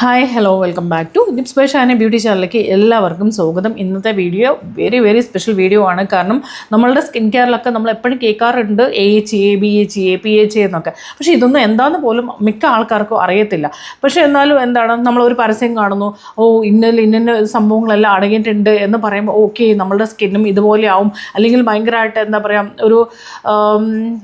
Hi hello welcome back to Gips by Shana beauty ചാനലിലേക്ക് എല്ലാവർക്കും സ്വാഗതം. ഇന്നത്തെ video very very special video ആണ്. കാരണം നമ്മളുടെ സ്കിൻ കെയറിലൊക്കെ നമ്മൾ എപ്പോഴും കേൾക്കാറുണ്ട്. A H A B H A P H എന്നൊക്കെ. പക്ഷേ ഇതൊന്നും എന്താണെന്ന് പോലും മിക്ക ആൾക്കാർക്കും അറിയത്തില്ല. പക്ഷേ എന്നാലും എന്താണ് നമ്മളൊരു പരസ്യം കാണുന്നു. ഓ ഇന്ന ഇന്ന സംഭവങ്ങളെല്ലാം അടങ്ങിയിട്ടുണ്ട് എന്ന് പറയുമ്പോൾ ഓക്കെ നമ്മളുടെ സ്കിന്നും ഇതുപോലെ ആവും അല്ലെങ്കിൽ ഭയങ്കരമായിട്ട് എന്താ പറയുക ഒരു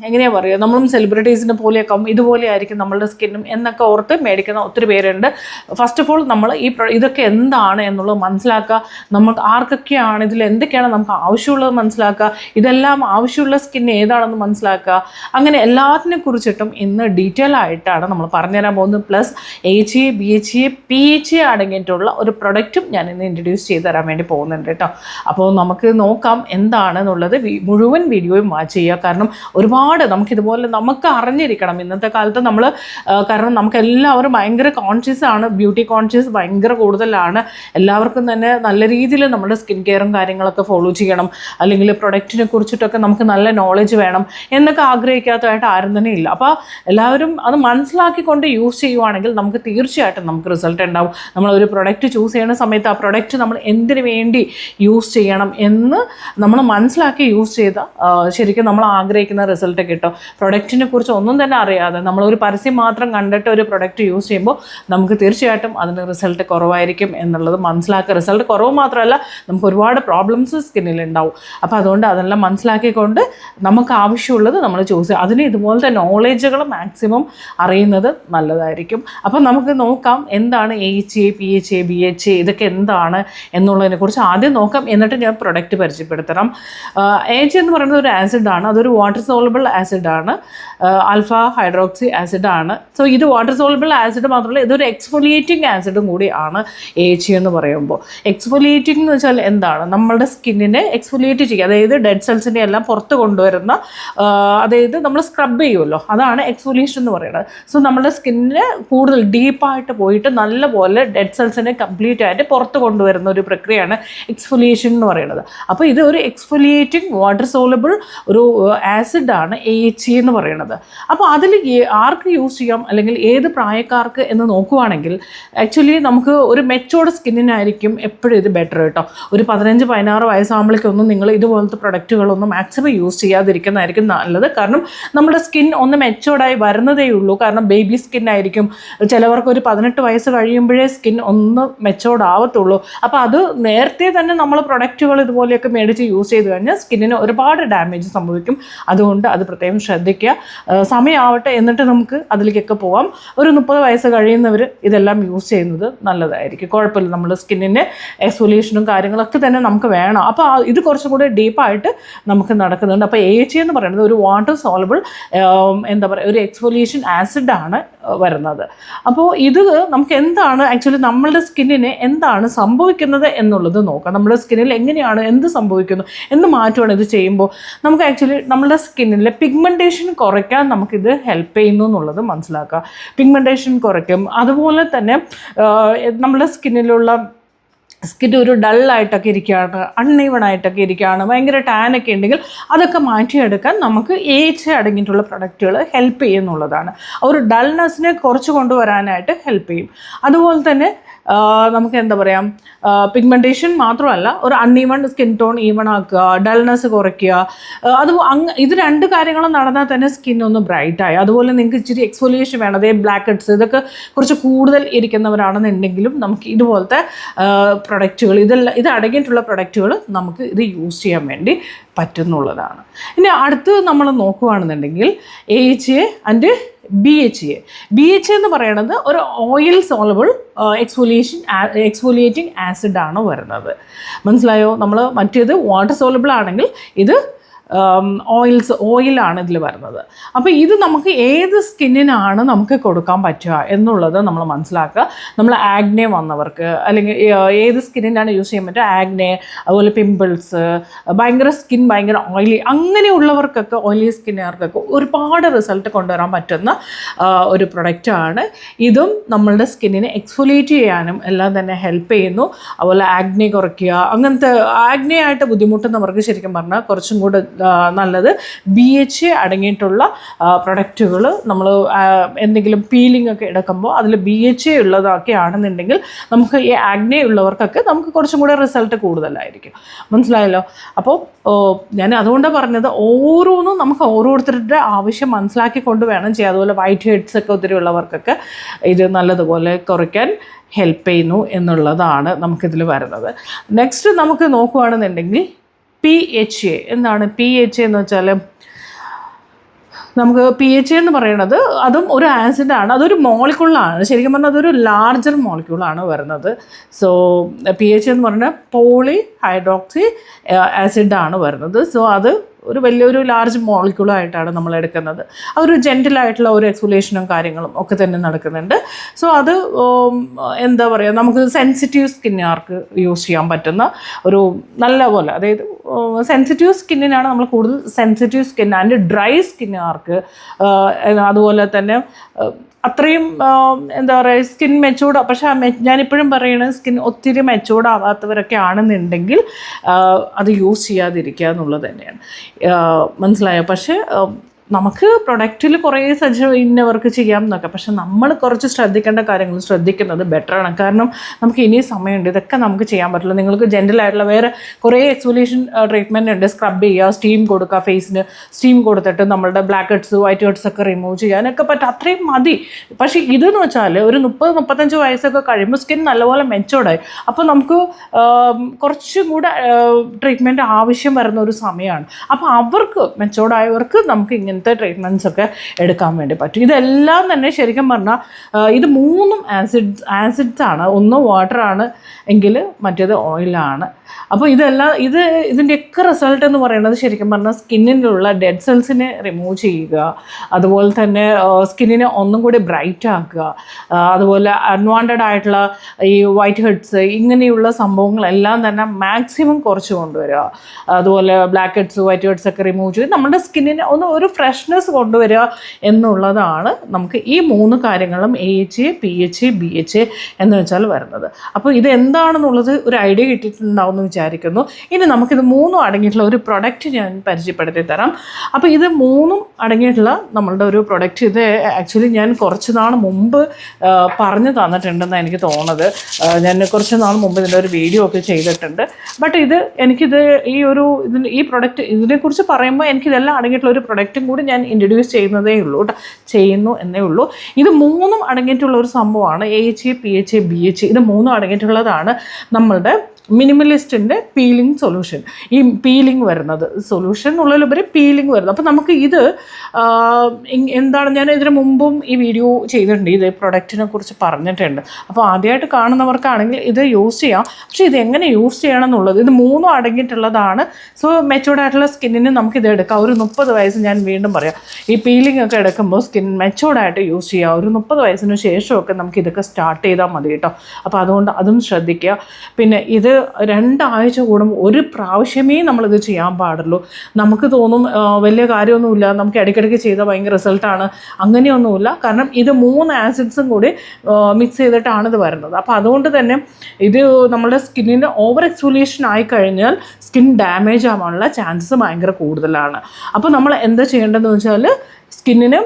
എങ്ങനെയാണ് പറയുക നമ്മളും സെലിബ്രിറ്റീസിനെ പോലെയൊക്കെ ആവും. ഇതുപോലെ ആയിരിക്കും നമ്മളുടെ സ്കിന്നും എന്നൊക്കെ ഓർത്ത് മേടിക്കുന്ന ഒത്തിരി പേരുണ്ട്. ഫസ്റ്റ് ഓഫ് ഓൾ നമ്മൾ ഈ ഇതൊക്കെ എന്താണ് എന്നുള്ളത് മനസ്സിലാക്കുക. നമുക്ക് ആർക്കൊക്കെയാണ് ഇതിൽ എന്തൊക്കെയാണ് നമുക്ക് ആവശ്യമുള്ളത് മനസ്സിലാക്കുക. ഇതെല്ലാം ആവശ്യമുള്ള സ്കിൻ ഏതാണെന്ന് മനസ്സിലാക്കുക. അങ്ങനെ എല്ലാത്തിനെ കുറിച്ചിട്ടും ഇന്ന് ഡീറ്റെയിൽ ആയിട്ടാണ് നമ്മൾ പറഞ്ഞുതരാൻ പോകുന്നത്. Plus H A B H A P H A അടങ്ങിയിട്ടുള്ള ഒരു പ്രൊഡക്റ്റും ഞാൻ ഇന്ന് ഇൻട്രൊഡ്യൂസ് ചെയ്ത് തരാൻ വേണ്ടി പോകുന്നുണ്ട് കേട്ടോ. അപ്പോൾ നമുക്ക് നോക്കാം എന്താണെന്നുള്ളത് മുഴുവൻ വീഡിയോയും വാച്ച് ചെയ്യുക. കാരണം ഒരുപാട് നമുക്കിതുപോലെ നമുക്ക് അറിഞ്ഞിരിക്കണം ഇന്നത്തെ കാലത്ത്. നമ്മൾ കാരണം നമുക്ക് എല്ലാവരും ഭയങ്കര കോൺഷ്യസ് ആണ്. ബ്യൂട്ടി കോൺഷ്യസ് ഭയങ്കര കൂടുതലാണ്. എല്ലാവർക്കും തന്നെ നല്ല രീതിയിൽ നമ്മുടെ സ്കിൻ കെയറും കാര്യങ്ങളൊക്കെ ഫോളോ ചെയ്യണം. അല്ലെങ്കിൽ പ്രൊഡക്റ്റിനെ കുറിച്ചിട്ടൊക്കെ നമുക്ക് നല്ല നോളജ് വേണം എന്നൊക്കെ ആഗ്രഹിക്കാത്തതായിട്ട് ആരും തന്നെ ഇല്ല. അപ്പോൾ എല്ലാവരും അത് മനസ്സിലാക്കിക്കൊണ്ട് യൂസ് ചെയ്യുവാണെങ്കിൽ നമുക്ക് തീർച്ചയായിട്ടും നമുക്ക് റിസൾട്ട് ഉണ്ടാവും. നമ്മൾ ഒരു പ്രൊഡക്റ്റ് ചൂസ് ചെയ്യുന്ന സമയത്ത് ആ പ്രൊഡക്റ്റ് നമ്മൾ എന്തിനു വേണ്ടി യൂസ് ചെയ്യണം എന്ന് നമ്മൾ മനസ്സിലാക്കി യൂസ് ചെയ്ത ശരിക്കും നമ്മൾ ആഗ്രഹിക്കുന്ന റിസൾട്ട് കിട്ടും. പ്രൊഡക്റ്റിനെ കുറിച്ച് ഒന്നും തന്നെ അറിയാതെ നമ്മൾ ഒരു പരസ്യം മാത്രം കണ്ടിട്ട് ഒരു പ്രൊഡക്റ്റ് യൂസ് ചെയ്യുമ്പോൾ നമുക്ക് തീർച്ചയായിട്ടും അതിന് റിസൾട്ട് കുറവായിരിക്കും എന്നുള്ളത് മനസ്സിലാക്കുക. റിസൾട്ട് കുറവ് മാത്രമല്ല നമുക്ക് ഒരുപാട് പ്രോബ്ലംസ് സ്കിന്നിൽ ഉണ്ടാവും അപ്പോൾ അതുകൊണ്ട് അതെല്ലാം മനസ്സിലാക്കിക്കൊണ്ട് നമുക്ക് ആവശ്യമുള്ളത് നമ്മൾ ചൂസ് ചെയ്യുക. അതിന് ഇതുപോലത്തെ നോളേജുകൾ മാക്സിമം അറിയുന്നത് നല്ലതായിരിക്കും. അപ്പോൾ നമുക്ക് നോക്കാം എന്താണ് H A P H A B H ഇതൊക്കെ എന്താണ് എന്നുള്ളതിനെ കുറിച്ച് ആദ്യം നോക്കാം. എന്നിട്ട് ഞാൻ പ്രൊഡക്റ്റ് പരിചയപ്പെടുത്തണം. എച്ച് എന്ന് പറയുന്നത് ഒരു ആസിഡാണ് അതൊരു വാട്ടർ സോളബിൾ ആസിഡാണ് ആൽഫ ഹൈഡ്രോക്സി ആസിഡാണ് സോ ഇത് വാട്ടർ സോളബിൾ ആസിഡ് മാത്രമല്ല ഇതൊരു എക്സ്ഫോലിയേറ്റിംഗ് ആസിഡും കൂടി ആണ് എന്ന് പറയുമ്പോൾ. എക്സ്ഫോലിയേറ്റിംഗ് എന്ന് വെച്ചാൽ എന്താണ്? നമ്മുടെ സ്കിന്നിനെ എക്സ്ഫോലിയേറ്റ് ചെയ്യുക. അതായത് ഡെഡ് സെൽസിനെ എല്ലാം പുറത്ത് കൊണ്ടുവരുന്ന അതായത് നമ്മൾ സ്ക്രബ് ചെയ്യുമല്ലോ. അതാണ് എക്സ്ഫോലിയേഷൻ എന്ന് പറയുന്നത്. സോ നമ്മുടെ സ്കിന്നിന് കൂടുതൽ ഡീപ്പായിട്ട് പോയിട്ട് നല്ലപോലെ ഡെഡ് സെൽസിനെ കംപ്ലീറ്റ് ആയിട്ട് പുറത്ത് കൊണ്ടുവരുന്ന ഒരു പ്രക്രിയയാണ് എക്സ്ഫോലിയേഷൻ എന്ന് പറയുന്നത്. അപ്പോൾ ഇത് ഒരു എക്സ്ഫോലിയേറ്റിംഗ് വാട്ടർ സോളബിൾ ഒരു ആസിഡാണ് എ എച്ച് എന്ന് പറയുന്നത്. അപ്പോൾ അതിൽ ആർക്ക് യൂസ് ചെയ്യാം? അല്ലെങ്കിൽ ഏത് പ്രായക്കാർക്ക് എന്ന് നോക്കുവാണെങ്കിൽ ആക്ച്വലി നമുക്ക് ഒരു മെച്ചോർഡ് സ്കിന്നിനായിരിക്കും എപ്പോഴും ഇത് ബെറ്റർ കേട്ടോ. ഒരു പതിനഞ്ച് പതിനാറ് വയസ്സാകുമ്പോഴേക്കൊന്നും നിങ്ങൾ ഇതുപോലത്തെ പ്രൊഡക്റ്റുകളൊന്നും മാക്സിമം യൂസ് ചെയ്യാതിരിക്കുന്നതായിരിക്കും നല്ലത്. കാരണം നമ്മുടെ സ്കിൻ ഒന്ന് മെച്ചോർഡായി വരുന്നതേ ഉള്ളൂ. കാരണം ബേബി സ്കിൻ ആയിരിക്കും. ചിലവർക്ക് ഒരു പതിനെട്ട് വയസ്സ് കഴിയുമ്പോഴേ സ്കിൻ ഒന്ന് മെച്ചോർഡ് ആവത്തുള്ളൂ. അപ്പോൾ അത് നേരത്തെ തന്നെ നമ്മൾ പ്രൊഡക്റ്റുകൾ ഇതുപോലെയൊക്കെ മേടിച്ച് യൂസ് ചെയ്ത് കഴിഞ്ഞാൽ സ്കിന്നിന് ഒരുപാട് ഡാമേജ് സംഭവിക്കും. അതുകൊണ്ട് അത് പ്രത്യേകം ശ്രദ്ധിക്കുക. സമയമാവട്ടെ എന്നിട്ട് നമുക്ക് അതിലേക്കൊക്കെ പോവാം. ഒരു മുപ്പത് വയസ്സ് കഴിയുന്നവർ ഇതെല്ലാം യൂസ് ചെയ്യുന്നത് നല്ലതായിരിക്കും. കുഴപ്പമില്ല. നമ്മൾ സ്കിന്നിന് എക്സ്ഫോലിയേഷനും കാര്യങ്ങളൊക്കെ തന്നെ നമുക്ക് വേണം. അപ്പോൾ ഇത് കുറച്ചും കൂടി ഡീപ്പായിട്ട് നമുക്ക് നടക്കുന്നുണ്ട്. അപ്പോൾ എ എന്ന് പറയുന്നത് ഒരു വാട്ടർ സോളബിൾ എന്താ പറയുക ഒരു എക്സ്ഫോലിയേഷൻ ആസിഡാണ് വരുന്നത്. അപ്പോൾ ഇത് നമുക്ക് എന്താണ് ആക്ച്വലി നമ്മളുടെ സ്കിന്നിന് എന്താണ് സംഭവിക്കുന്നത് എന്നുള്ളത് നോക്കാം. നമ്മുടെ സ്കിന്നിൽ എങ്ങനെയാണ് എന്ത് സംഭവിക്കുന്നു എന്ത് മാറ്റമാണ് ഇത് ചെയ്യുമ്പോൾ നമുക്ക് ആക്ച്വലി നമ്മുടെ സ്കിന്നിലെ പിഗ്മെന്റേഷൻ കുറയ്ക്കാൻ നമുക്കിത് ഹെൽപ്പ് ചെയ്യുന്നു എന്നുള്ളത് മനസ്സിലാക്കുക പിഗ്മെന്റേഷൻ കുറയ്ക്കും. അതുപോലെ തന്നെ നമ്മുടെ സ്കിന്നിലുള്ള സ്കിൻ ഒരു ഡള്ളായിട്ടൊക്കെ ഇരിക്കുകയാണ് അൺഈവൺ ആയിട്ടൊക്കെ ഇരിക്കുകയാണ് ഭയങ്കര ടാനൊക്കെ ഉണ്ടെങ്കിൽ അതൊക്കെ മാറ്റിയെടുക്കാൻ നമുക്ക് ഏച്ച് അടങ്ങിയിട്ടുള്ള പ്രൊഡക്റ്റുകൾ ഹെൽപ്പ് ചെയ്യുന്നുള്ളതാണ്. ഒരു ഡൾനെസ്സിനെ കുറച്ച് കൊണ്ടുവരാനായിട്ട് ഹെൽപ്പ് ചെയ്യും. അതുപോലെ തന്നെ നമുക്ക് എന്താ പറയുക പിഗ്മെന്റേഷൻ മാത്രമല്ല ഒരു അൺഈവൺ സ്കിൻ ടോൺ ഈവൺ ആക്കുക ഡൾനെസ് കുറയ്ക്കുക അത് ഇത് രണ്ട് കാര്യങ്ങളും നടന്നാൽ തന്നെ സ്കിൻ ഒന്ന് ബ്രൈറ്റായി അതുപോലെ നിങ്ങൾക്ക് ഇച്ചിരി എക്സ്ഫോലിയേഷൻ വേണം. അതേ ബ്ലാക്ക് ഹെഡ്സ് ഇതൊക്കെ കുറച്ച് കൂടുതൽ ഇരിക്കുന്നവരാണെന്നുണ്ടെങ്കിലും നമുക്ക് ഇതുപോലത്തെ പ്രൊഡക്റ്റുകൾ ഇതെല്ലാം ഇത് അടങ്ങിയിട്ടുള്ള പ്രൊഡക്റ്റുകൾ നമുക്ക് ഇത് യൂസ് ചെയ്യാൻ വേണ്ടി പറ്റുന്നുള്ളതാണ്. ഇനി അടുത്ത് നമ്മൾ നോക്കുകയാണെന്നുണ്ടെങ്കിൽ A and B H A B H A പറയുന്നത് ഒരു ഓയിൽ സോളബിൾ എക്സ്ഫോലിയേഷൻ എക്സ്ഫോലിയേറ്റിംഗ് ആസിഡാണ് വരുന്നത്. മനസ്സിലായോ? നമ്മൾ മറ്റേത് വാട്ടർ സോളബിൾ ആണെങ്കിൽ ഇത് ഓയിൽസ് ഓയിലാണ് ഇതിൽ വരുന്നത്. അപ്പോൾ ഇത് നമുക്ക് ഏത് സ്കിന്നിനാണ് നമുക്ക് കൊടുക്കാൻ പറ്റുക എന്നുള്ളത് നമ്മൾ മനസ്സിലാക്കുക. നമ്മൾ ആഗ്നെ വന്നവർക്ക് അല്ലെങ്കിൽ ഏത് സ്കിന്നിനാണ് യൂസ് ചെയ്യാൻ പറ്റുക? ആഗ്നെ അതുപോലെ പിമ്പിൾസ് ഭയങ്കര സ്കിൻ ഭയങ്കര ഓയിലി അങ്ങനെയുള്ളവർക്കൊക്കെ ഓയിലി സ്കിന്നുകാർക്കൊക്കെ ഒരുപാട് റിസൾട്ട് കൊണ്ടുവരാൻ പറ്റുന്ന ഒരു പ്രൊഡക്റ്റാണ് ഇതും നമ്മളുടെ സ്കിന്നിനെ എക്സ്ഫോലിയേറ്റ് ചെയ്യാനും എല്ലാം തന്നെ ഹെൽപ്പ് ചെയ്യുന്നു. അതുപോലെ ആഗ്നെ കുറയ്ക്കുക അങ്ങനത്തെ ആഗ്നെ ആയിട്ട് ബുദ്ധിമുട്ടുന്നവർക്ക് ശരിക്കും പറഞ്ഞാൽ കുറച്ചും കൂടെ നല്ലത്. ബി എച്ച് എ അടങ്ങിയിട്ടുള്ള പ്രൊഡക്റ്റുകൾ നമ്മൾ എന്തെങ്കിലും പീലിംഗ് ഒക്കെ എടുക്കുമ്പോൾ അതിൽ ബി എച്ച് എ ഉള്ളതൊക്കെ ആണെന്നുണ്ടെങ്കിൽ നമുക്ക് ഈ ആഗ്നെ ഉള്ളവർക്കൊക്കെ നമുക്ക് കുറച്ചും കൂടെ റിസൾട്ട് കൂടുതലായിരിക്കും. മനസ്സിലായല്ലോ? അപ്പോൾ ഞാൻ അതുകൊണ്ടാണ് പറഞ്ഞത് ഓരോന്നും നമുക്ക് ഓരോരുത്തരുടെ ആവശ്യം മനസ്സിലാക്കിക്കൊണ്ട് വേണം ചെയ്യാം അതുപോലെ വൈറ്റ് ഹെഡ്സ് ഒക്കെ ഒത്തിരി ഉള്ളവർക്കൊക്കെ ഇത് നല്ലതുപോലെ കുറയ്ക്കാൻ ഹെൽപ്പ് ചെയ്യുന്നു എന്നുള്ളതാണ് നമുക്കിതിൽ വരുന്നത്. നെക്സ്റ്റ് നമുക്ക് നോക്കുകയാണെന്നുണ്ടെങ്കിൽ പി എച്ച് എ എന്താണ് പി എച്ച് എന്ന് വെച്ചാൽ നമുക്ക് പി എച്ച് എന്ന് പറയുന്നത് അതും ഒരു ആസിഡാണ് അതൊരു മോളിക്കുള്ളാണ് ശരിക്കും പറഞ്ഞാൽ അതൊരു ലാർജർ മോളിക്യൂളാണ് വരുന്നത്. സോ പി എച്ച് എന്ന് പറഞ്ഞാൽ പോളി ഹൈഡ്രോക്സി ആസിഡാണ് വരുന്നത്. സോ അത് ഒരു വലിയൊരു ലാർജ് മോളിക്യൂളായിട്ടാണ് നമ്മൾ എടുക്കുന്നത്. അതൊരു ജെന്റലായിട്ടുള്ള ഒരു എക്സ്പുലേഷനും കാര്യങ്ങളും ഒക്കെ തന്നെ നടക്കുന്നുണ്ട്. സോ അത് എന്താ പറയുക നമുക്ക് സെൻസിറ്റീവ് സ്കിന്നുകാർക്ക് യൂസ് ചെയ്യാൻ പറ്റുന്ന ഒരു നല്ല പോലെ അതായത് സെൻസിറ്റീവ് സ്കിന്നിനാണ് നമ്മൾ കൂടുതൽ സെൻസിറ്റീവ് സ്കിൻ ആൻഡ് ഡ്രൈ സ്കിന്നുകാർക്ക് അതുപോലെ തന്നെ ആ, അത്രയും എന്താ പറയുക സ്കിൻ മെച്ചൂർഡ് പക്ഷേ ആ ഞാനിപ്പോഴും പറയുന്നത് സ്കിൻ ഒത്തിരി മെച്ചൂർഡ് ആവാത്തവരൊക്കെ ആണെന്നുണ്ടെങ്കിൽ അത് യൂസ് ചെയ്യാതിരിക്കുക എന്നുള്ളത് തന്നെയാണ്. മനസ്സിലായോ? പക്ഷേ നമുക്ക് പ്രൊഡക്റ്റിൽ കുറേ സജ്ജ ഇന്നവർക്ക് ചെയ്യാം എന്നൊക്കെ പക്ഷെ നമ്മൾ കുറച്ച് ശ്രദ്ധിക്കേണ്ട കാര്യങ്ങൾ ശ്രദ്ധിക്കുന്നത് ബെറ്ററാണ് കാരണം നമുക്ക് ഇനി സമയമുണ്ട്. ഇതൊക്കെ നമുക്ക് ചെയ്യാൻ പറ്റില്ല. നിങ്ങൾക്ക് ജനറൽ ആയിട്ടുള്ള വേറെ കുറേ എക്സ്പൊല്യൂഷൻ ട്രീറ്റ്മെന്റ് ഉണ്ട്. സ്ക്രബ് ചെയ്യുക സ്റ്റീം കൊടുക്കുക ഫേസിന് സ്റ്റീം കൊടുത്തിട്ട് നമ്മളുടെ ബ്ലാക്ക് ഹെഡ്സ് വൈറ്റ് ഹെഡ്സ് ഒക്കെ റിമൂവ് ചെയ്യാനൊക്കെ പറ്റും. അത്രയും മതി. പക്ഷേ ഇതെന്ന് വെച്ചാൽ ഒരു മുപ്പത് മുപ്പത്തഞ്ച് വയസ്സൊക്കെ കഴിയുമ്പോൾ സ്കിൻ നല്ലപോലെ മെച്ചോർഡായി അപ്പോൾ നമുക്ക് കുറച്ചും കൂടെ ട്രീറ്റ്മെന്റ് ആവശ്യം വരുന്ന ഒരു സമയമാണ്. അപ്പോൾ അവർക്ക് മെച്ചോർഡായവർക്ക് നമുക്ക് ഇങ്ങനത്തെ ട്രീറ്റ്മെന്റ്സ് ഒക്കെ എടുക്കാൻ വേണ്ടി പറ്റും. ഇതെല്ലാം തന്നെ ശരിക്കും പറഞ്ഞാൽ ഇത് മൂന്നും ആസിഡ്സ് ആസിഡ്സ് ആണ്. ഒന്ന് വാട്ടറാണ് എങ്കിൽ മറ്റേത് ഓയിലാണ് അപ്പോൾ ഇതെല്ലാം ഇത് ഇതിന്റെയൊക്കെ റിസൾട്ട് എന്ന് പറയുന്നത് ശരിക്കും പറഞ്ഞാൽ സ്കിന്നിലുള്ള ഡെഡ് സെൽസിനെ റിമൂവ് ചെയ്യുക. അതുപോലെ തന്നെ സ്കിന്നിനെ ഒന്നും കൂടി ബ്രൈറ്റ് ആക്കുക. അതുപോലെ അൺവാണ്ടഡ് ആയിട്ടുള്ള ഈ വൈറ്റ് ഹെഡ്സ് ഇങ്ങനെയുള്ള സംഭവങ്ങളെല്ലാം തന്നെ മാക്സിമം കുറച്ച് കൊണ്ടുവരിക. അതുപോലെ ബ്ലാക്ക് ഹെഡ്സ് വൈറ്റ് ഹെഡ്സ് ഒക്കെ റിമൂവ് ചെയ്ത് നമ്മുടെ സ്കിന്നിനെ ഒന്ന് ഒരു ഫ്രഷ്നെസ് കൊണ്ടുവരിക എന്നുള്ളതാണ് നമുക്ക് ഈ മൂന്ന് കാര്യങ്ങളും A H A P H A B H A എന്ന് വെച്ചാൽ വരുന്നത്. അപ്പോൾ ഇത് എന്താണെന്നുള്ളത് ഒരു ഐഡിയ കിട്ടിയിട്ടുണ്ടാവും എന്ന് വിചാരിക്കുന്നു. ഇനി നമുക്കിത് മൂന്നും അടങ്ങിയിട്ടുള്ള ഒരു പ്രൊഡക്റ്റ് ഞാൻ പരിചയപ്പെടുത്തി തരാം. അപ്പോൾ ഇത് മൂന്നും അടങ്ങിയിട്ടുള്ള നമ്മളുടെ ഒരു പ്രൊഡക്റ്റ് ഇത് ആക്ച്വലി ഞാൻ കുറച്ച് നാൾ മുമ്പ് പറഞ്ഞു തന്നിട്ടുണ്ടെന്നാണ് എനിക്ക് തോന്നുന്നത്. ഞാൻ കുറച്ച് നാൾ മുമ്പ് ഇതിന്റെ ഒരു വീഡിയോ ഒക്കെ ചെയ്തിട്ടുണ്ട്. ബട്ട് ഇത് എനിക്കിത് ഈ ഒരു ഇതിന് ഈ പ്രൊഡക്റ്റ് ഇതിനെക്കുറിച്ച് പറയുമ്പോൾ എനിക്കിതെല്ലാം അടങ്ങിയിട്ടുള്ള ഒരു പ്രൊഡക്റ്റും കൂടി ഞാൻ ഇൻട്രൊഡ്യൂസ് ചെയ്യുന്നതേ ഉള്ളൂ കേട്ടോ ചെയ്യുന്നു എന്നേ ഉള്ളൂ. ഇത് മൂന്നും അടങ്ങിയിട്ടുള്ള ഒരു സംഭവമാണ്. A H P H B H ഇത് മൂന്നും അടങ്ങിയിട്ടുള്ളതാണ് നമ്മളുടെ മിനിമലിസ്റ്റിന്റെ പീലിംഗ് സൊല്യൂഷൻ. ഈ പീലിംഗ് വരുന്നത് സൊല്യൂഷൻ ഉള്ളതിലുപരി പീലിംഗ് വരുന്നത്. അപ്പോൾ നമുക്ക് ഇത് എന്താണ് ഞാൻ ഇതിന് മുമ്പും ഈ വീഡിയോ ചെയ്തിട്ടുണ്ട്. ഇത് പ്രൊഡക്റ്റിനെ കുറിച്ച് പറഞ്ഞിട്ടുണ്ട്. അപ്പോൾ ആദ്യമായിട്ട് കാണുന്നവർക്കാണെങ്കിൽ ഇത് യൂസ് ചെയ്യാം. പക്ഷേ ഇത് എങ്ങനെ യൂസ് ചെയ്യണം എന്നുള്ളത് ഇത് മൂന്നും അടങ്ങിയിട്ടുള്ളതാണ്. സോ മെച്ചൂർഡ് ആയിട്ടുള്ള സ്കിന്നിന് നമുക്ക് ഇത് എടുക്കാം. ഒരു മുപ്പത് വയസ്സ് ഞാൻ വീണ്ടും പറയാം. ഈ പീലിംഗ് ഒക്കെ എടുക്കുമ്പോൾ സ്കിൻ മെച്ചൂർഡായിട്ട് യൂസ് ചെയ്യാം. ഒരു മുപ്പത് വയസ്സിന് ശേഷമൊക്കെ നമുക്ക് ഇതൊക്കെ സ്റ്റാർട്ട് ചെയ്താൽ മതി കേട്ടോ. അപ്പോൾ അതുകൊണ്ട് അതും ശ്രദ്ധിക്കുക. പിന്നെ ഇത് രണ്ടാഴ്ച കൂടുമ്പോൾ ഒരു പ്രാവശ്യമേ നമ്മളിത് ചെയ്യാൻ പാടുള്ളൂ. നമുക്ക് തോന്നും വലിയ കാര്യമൊന്നുമില്ല. നമുക്ക് ഇടയ്ക്കിടയ്ക്ക് ചെയ്താൽ ഭയങ്കര റിസൾട്ടാണ്. അങ്ങനെയൊന്നുമില്ല. കാരണം ഇത് മൂന്ന് ആസിഡ്സും കൂടി മിക്സ് ചെയ്തിട്ടാണ് ഇത് വരുന്നത്. അപ്പോൾ അതുകൊണ്ട് തന്നെ ഇത് നമ്മുടെ സ്കിന്നിന്റെ ഓവർ എക്സ്ഫോലിയേഷൻ ആയി കഴിഞ്ഞാൽ സ്കിൻ ഡാമേജ് ആവാനുള്ള ചാൻസസ് ഭയങ്കര കൂടുതലാണ്. അപ്പോൾ നമ്മൾ എന്താ ചെയ്യേണ്ടതെന്ന് വെച്ചാൽ സ്കിന്നിന്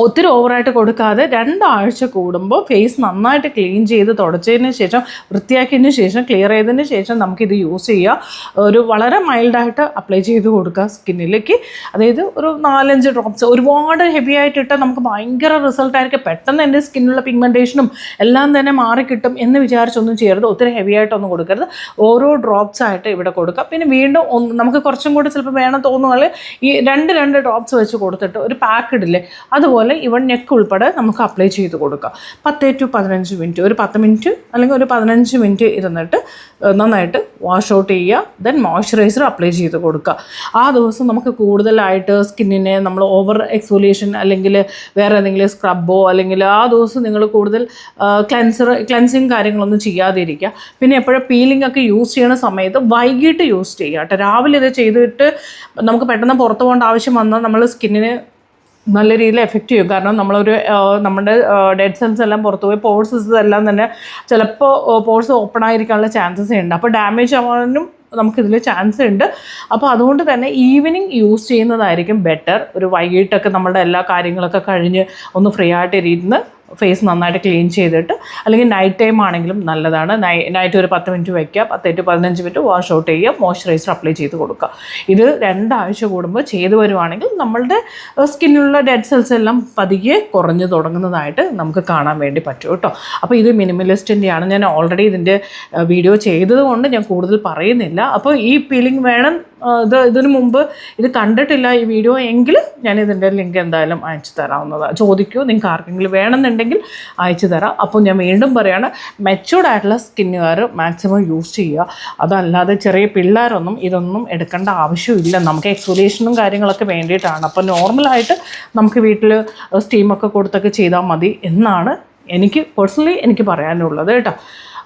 ഒത്തിരി ഓവറായിട്ട് കൊടുക്കാതെ രണ്ടാഴ്ച കൂടുമ്പോൾ ഫേസ് നന്നായിട്ട് ക്ലീൻ ചെയ്ത് തുടച്ചതിന് ശേഷം വൃത്തിയാക്കിയതിന് ശേഷം ക്ലിയർ ചെയ്തതിന് ശേഷം നമുക്കിത് യൂസ് ചെയ്യുക ഒരു വളരെ മൈൽഡായിട്ട് അപ്ലൈ ചെയ്ത് കൊടുക്കുക സ്കിന്നിലേക്ക് അതായത് ഒരു നാലഞ്ച് ഡ്രോപ്സ് ഒരുപാട് ഹെവി ആയിട്ടിട്ട് നമുക്ക് ഭയങ്കര റിസൾട്ട് ആയിരിക്കും. പെട്ടെന്ന് എന്റെ സ്കിന്നിലുള്ള പിഗ്മെന്റേഷനും എല്ലാം തന്നെ മാറിക്കിട്ടും എന്ന് വിചാരിച്ചൊന്നും ചെയ്യരുത്. ഒത്തിരി ഹെവി ആയിട്ടൊന്നും കൊടുക്കരുത്. ഓരോ ഡ്രോപ്സ് ആയിട്ട് ഇവിടെ കൊടുക്കുക പിന്നെ വീണ്ടും ഒന്ന് നമുക്ക് കുറച്ചും കൂടി ചിലപ്പോൾ വേണം തോന്നുകയാൽ ഈ രണ്ട് രണ്ട് ഡ്രോപ്സ് വെച്ച് കൊടുത്തിട്ട് ഒരു പാക്ക് ഇടില്ലേ അതുപോലെ ഇവൺ നെക്ക് ഉൾപ്പെടെ നമുക്ക് അപ്ലൈ ചെയ്ത് കൊടുക്കാം. പത്ത് ടു പതിനഞ്ച് മിനിറ്റ് ഒരു പത്ത് മിനിറ്റ് അല്ലെങ്കിൽ ഒരു പതിനഞ്ച് മിനിറ്റ് ഇരുന്നിട്ട് നന്നായിട്ട് വാഷ് ഔട്ട് ചെയ്യുക ദെൻ മോയ്സ്ചറൈസർ അപ്ലൈ ചെയ്ത് കൊടുക്കുക. ആ ദിവസം നമുക്ക് കൂടുതലായിട്ട് സ്കിന്നിനെ നമ്മൾ ഓവർ എക്സ്ഫോലിയേഷൻ അല്ലെങ്കിൽ വേറെ എന്തെങ്കിലും സ്ക്രബോ അല്ലെങ്കിൽ ആ ദിവസം നിങ്ങൾ കൂടുതൽ ക്ലെൻസർ ക്ലെൻസിങ് കാര്യങ്ങളൊന്നും ചെയ്യാതിരിക്കുക. പിന്നെ എപ്പോഴും പീലിംഗ് ഒക്കെ യൂസ് ചെയ്യണ സമയത്ത് വൈകിട്ട് യൂസ് ചെയ്യുക കേട്ടോ. രാവിലെ ഇത് ചെയ്തിട്ട് നമുക്ക് പെട്ടെന്ന് പുറത്ത് പോകേണ്ട ആവശ്യം വന്നാൽ നമ്മൾ സ്കിന്നിന് നല്ല രീതിയിൽ എഫക്റ്റ് ചെയ്യും. കാരണം നമ്മളൊരു നമ്മുടെ ഡെഡ് സെൽസ് എല്ലാം പുറത്തു പോയി പോഴ്സസ് എല്ലാം തന്നെ ചിലപ്പോൾ പോഴ്സ് ഓപ്പൺ ആയിരിക്കാനുള്ള ചാൻസസ് ഉണ്ട്. അപ്പോൾ ഡാമേജ് ആവാനും നമുക്കിതിൽ ചാൻസ് ഉണ്ട്. അപ്പോൾ അതുകൊണ്ട് തന്നെ ഈവനിങ് യൂസ് ചെയ്യുന്നതായിരിക്കും ബെറ്റർ ഒരു വൈകിട്ടൊക്കെ നമ്മുടെ എല്ലാ കാര്യങ്ങളൊക്കെ കഴിഞ്ഞ് ഒന്ന് ഫ്രീ ആയിട്ട് ഇരുന്ന് ഫേസ് നന്നായിട്ട് ക്ലീൻ ചെയ്തിട്ട് അല്ലെങ്കിൽ നൈറ്റ് ടൈം ആണെങ്കിലും നല്ലതാണ്. നൈറ്റ് ഒരു പത്ത് മിനിറ്റ് വയ്ക്കുക പത്ത് ടു പതിനഞ്ച് മിനിറ്റ് വാഷ് ഔട്ട് ചെയ്യുക മോയ്സ്ചറൈസർ അപ്ലൈ ചെയ്ത് കൊടുക്കുക. ഇത് രണ്ടാഴ്ച കൂടുമ്പോൾ ചെയ്തു വരുവാണെങ്കിൽ നമ്മളുടെ സ്കിന്നിലുള്ള ഡെഡ് സെൽസ് എല്ലാം പതിയെ കുറഞ്ഞു തുടങ്ങുന്നതായിട്ട് നമുക്ക് കാണാൻ വേണ്ടി പറ്റും കേട്ടോ. അപ്പോൾ ഇത് മിനിമലിസ്റ്റിന്റെയാണ് ഞാൻ ഓൾറെഡി ഇതിന്റെ വീഡിയോ ചെയ്തതുകൊണ്ട് ഞാൻ കൂടുതൽ പറയുന്നില്ല. അപ്പോൾ ഈ പീലിംഗ് വേണം ഇത് ഇതിനു മുമ്പ് ഇത് കണ്ടിട്ടില്ല ഈ വീഡിയോ എങ്കിൽ ഞാൻ ഇതിന്റെ ലിങ്ക് എന്തായാലും അയച്ചു തരാവുന്നതാണ് ചോദിക്കൂ നിങ്ങൾക്ക് ആർക്കെങ്കിലും വേണമെന്നുണ്ടെങ്കിൽ അയച്ചു തരാം. അപ്പോൾ ഞാൻ വീണ്ടും പറയുകയാണ് മെച്ചൂർഡ് ആയിട്ടുള്ള സ്കിന്നുകാർ മാക്സിമം യൂസ് ചെയ്യുക. അതല്ലാതെ ചെറിയ പിള്ളേരൊന്നും ഇതൊന്നും എടുക്കേണ്ട ആവശ്യമില്ല. നമുക്ക് എക്സ്ഫോലിയേഷനും കാര്യങ്ങളൊക്കെ വേണ്ടിയിട്ടാണ്. അപ്പോൾ നോർമലായിട്ട് നമുക്ക് വീട്ടിൽ സ്റ്റീമൊക്കെ കൊടുത്തൊക്കെ ചെയ്താൽ മതി എന്നാണ് എനിക്ക് പേഴ്സണലി എനിക്ക് പറയാനുള്ളത് കേട്ടോ.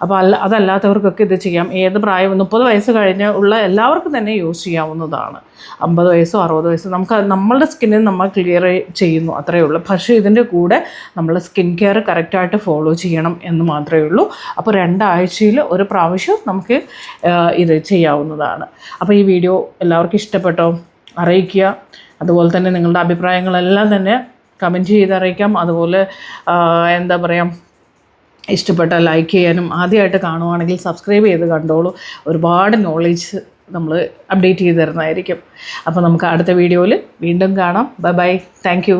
അപ്പോൾ അല്ല അതല്ലാത്തവർക്കൊക്കെ ഇത് ചെയ്യാം. ഏത് പ്രായം മുപ്പത് വയസ്സ് കഴിഞ്ഞ് ഉള്ള എല്ലാവർക്കും തന്നെ യൂസ് ചെയ്യാവുന്നതാണ്. അമ്പത് വയസ്സോ അറുപത് വയസ്സോ നമുക്ക് നമ്മളുടെ സ്കിന്നിന് നമ്മൾ ക്ലിയർ ചെയ്യുന്നു അത്രയേ ഉള്ളൂ. പക്ഷേ ഇതിന്റെ കൂടെ നമ്മൾ സ്കിൻ കെയർ കറക്റ്റായിട്ട് ഫോളോ ചെയ്യണം എന്ന് മാത്രമേ ഉള്ളൂ. അപ്പോൾ രണ്ടാഴ്ചയിൽ ഒരു പ്രാവശ്യം നമുക്ക് ഇത് ചെയ്യാവുന്നതാണ്. അപ്പോൾ ഈ വീഡിയോ എല്ലാവർക്കും ഇഷ്ടപ്പെട്ടോ? അറിയിക്കുക. അതുപോലെ തന്നെ നിങ്ങളുടെ അഭിപ്രായങ്ങളെല്ലാം തന്നെ കമന്റ് ചെയ്ത് അറിയിക്കാം. അതുപോലെ എന്താ പറയുക ഇഷ്ടപ്പെട്ട ലൈക്ക് ചെയ്യാനും ആദ്യമായിട്ട് കാണുവാണെങ്കിൽ സബ്സ്ക്രൈബ് ചെയ്ത് കണ്ടോളൂ. ഒരുപാട് നോളേജ് നമ്മൾ അപ്ഡേറ്റ് ചെയ്ത് തരുന്നതായിരിക്കും. അപ്പോൾ നമുക്ക് അടുത്ത വീഡിയോയിൽ വീണ്ടും കാണാം. Bye bye thank